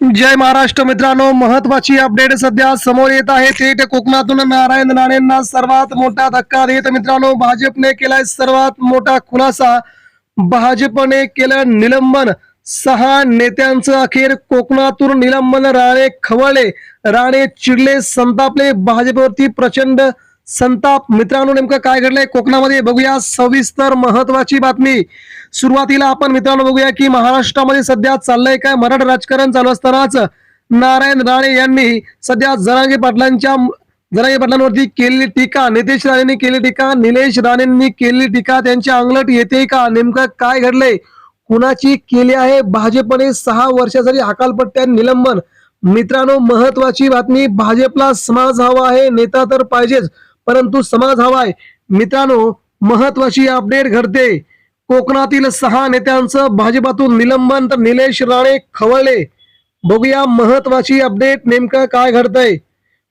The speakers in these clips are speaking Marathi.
जय महाराष्ट्र मित्रांनो महत्वाची अपडेट सध्या समोर येत आहे. थेट कोकणातून नारायण राणेंना सर्वात मोठा धक्का देत मित्रांनो भाजपने केलाय सर्वात मोठा खुलासा. भाजपने केलं निलंबन. सहा नेत्यांचं अखेर कोकणातून निलंबन राणे खवळले. राणे चिडले संतापले. भाजपवरती प्रचंड संताप. मित्रांनो नेमकं काय घडलंय? कोकणामध्ये बघूया. सविस्तर महत्वाची बातमी. सुरुवातीला आपण मित्रांनो बघूया की महाराष्ट्रामध्ये सध्या चाललंय काय? मराठा राजकारण चालू असतानाच नारायण राणे यांनी सध्या जरांगे पाटलांच्या जरांगे पाटलांवरती केलेली टीका नितेश राणेंनी केली टीका निलेश राणेंनी केलेली टीका त्यांच्या अंगलट येते का? नेमकं काय घडलंय? कुणाची केली आहे? भाजपने सहा वर्षासाठी हकालपट्ट्या निलंबन. मित्रांनो महत्वाची बातमी भाजपला समाज हवा आहे नेता तर पाहिजेच. परंतु समाज हवा आहे मित्रांनो महत्वाची अपडेट घडते. कोकणातील सहा नेत्यांचं भाजपातून निलंबन तर निलेश राणे खवळले. बघूया महत्वाची अपडेट नेमकं काय घडतंय.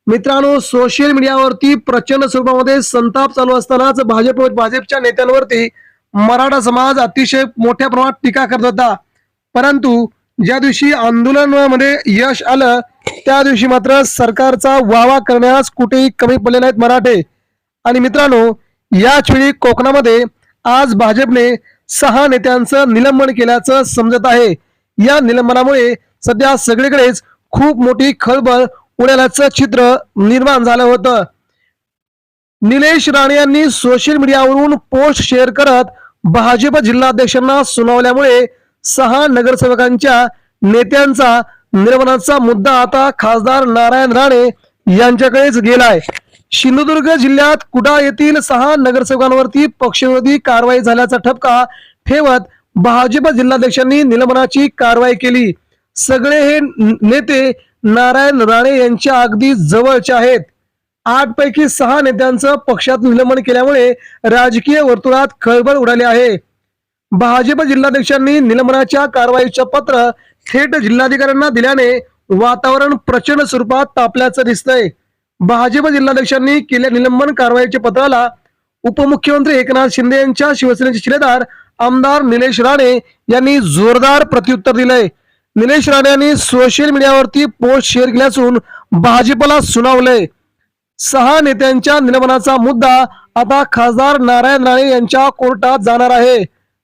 मित्रांनो सोशल मीडियावरती प्रचंड स्वरूपामध्ये संताप चालू असतानाच भाजप भाजपच्या नेत्यांवरती मराठा समाज अतिशय मोठ्या प्रमाणात टीका करत होता. परंतु ज्या दिवशी आंदोलनामध्ये यश आलं त्या दिवशी मात्र सरकारचा वावा करण्यास कुठेही कमी पडले नाहीत मराठे. आणि मित्रांनो याच वेळी कोकणामध्ये आज भाजपने सहा नेत्यांचं निलंबन केल्याचं समजत आहे. या निलंबनामुळे सध्या सगळीकडेच खूप मोठी खळबळ उडाल्याचं चित्र निर्माण झालं होतं. निलेश राणे यांनी सोशल मीडियावरून पोस्ट शेअर करत भाजप जिल्हाध्यक्षांना सुनावल्यामुळे सहा नगरसेवकांच्या नेत्यांचा निर्माणाचा मुद्दा आता खासदार नारायण राणे यांच्याकडेच गेलाय. सिंधुदुर्ग जिल्ह्यात कुडा येथील सहा नगरसेवकांवरती पक्षविरोधी कारवाई झाल्याचा ठपका ठेवत भाजप जिल्हाध्यक्षांनी निलंबनाची कारवाई केली. सगळे हे नेते नारायण राणे यांच्या अगदी जवळचे आहेत. आठ पैकी सहा नेत्यांचं पक्षात निलंबन केल्यामुळे राजकीय वर्तुळात खळबळ उडाली आहे. भाजप जिल्हाध्यक्षांनी निलंबनाच्या कारवाईचं पत्र थेट जिल्हाधिकाऱ्यांना दिल्याने वातावरण प्रचंड स्वरूपात तापल्याचं दिसतंय. भाजप जिल्हाध्यक्षांनी केल्या निलंबन कारवाईच्या पत्राला उपमुख्यमंत्री एकनाथ शिंदे यांच्या शिवसेनेचे शिलेदार आमदार निलेश राणे यांनी जोरदार प्रत्युत्तर दिलंय. निलेश राणे यांनी सोशल मीडियावरती पोस्ट शेअर केली असून भाजपला सुनावलंय. सहा नेत्यांच्या निलंबनाचा मुद्दा आता खासदार नारायण राणे यांच्या कोर्टात जाणार आहे.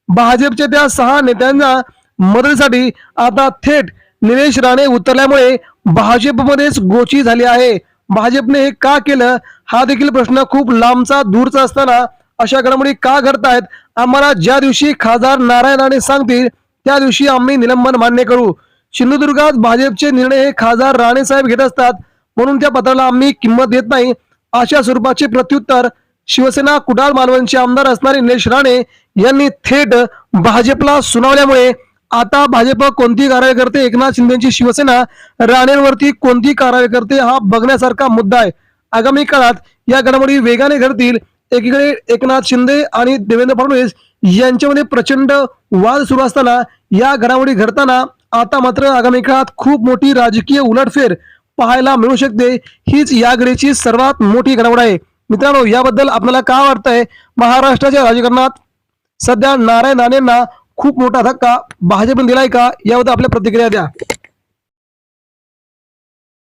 भाजपच्या त्या सहा नेत्यांना मदतीसाठी आता थेट निलेश राणे उतरल्यामुळे भाजपमध्येच गोची झाली आहे. भाजपने हे का केलं? हा देखील प्रश्न खूप लांबचा दूरचा असताना अशा घडामोडी का घडतायत? आम्हाला ज्या दिवशी खासदार नारायण राणे सांगतील त्या दिवशी आम्ही निलंबन मान्य करू. सिंधुदुर्गात भाजपचे निर्णय हे खासदार राणे साहेब घेत असतात म्हणून त्या पत्राला आम्ही किंमत देत नाही अशा स्वरूपाचे प्रत्युत्तर शिवसेना कुडाळ मालवणचे आमदार असणारे निलेश राणे यांनी थेट भाजपला सुनावल्यामुळे आता भाजप कोणती कारवाई करते एकनाथ शिंदेची शिवसेना राणेंवरती कोणती कारवाई करते हा बघण्यासारखा मुद्दा आहे. आगामी काळात या घडामोडी वेगाने घडतील. एकीकडे एकनाथ शिंदे आणि देवेंद्र फडणवीस यांच्यामध्ये प्रचंड वाद सुरू असताना या घडामोडी घडताना आता मात्र आगामी काळात खूप मोठी राजकीय उलटफेर पाहायला मिळू शकते. हीच या घडीची सर्वात मोठी घडामोड आहे. मित्रांनो याबद्दल आपल्याला काय वाटतंय? महाराष्ट्राच्या राजकारणात सध्या नारायण राणेंना खूप मोठा धक्का भाजपने दिलाय का? याबद्दल आपल्या प्रतिक्रिया द्या.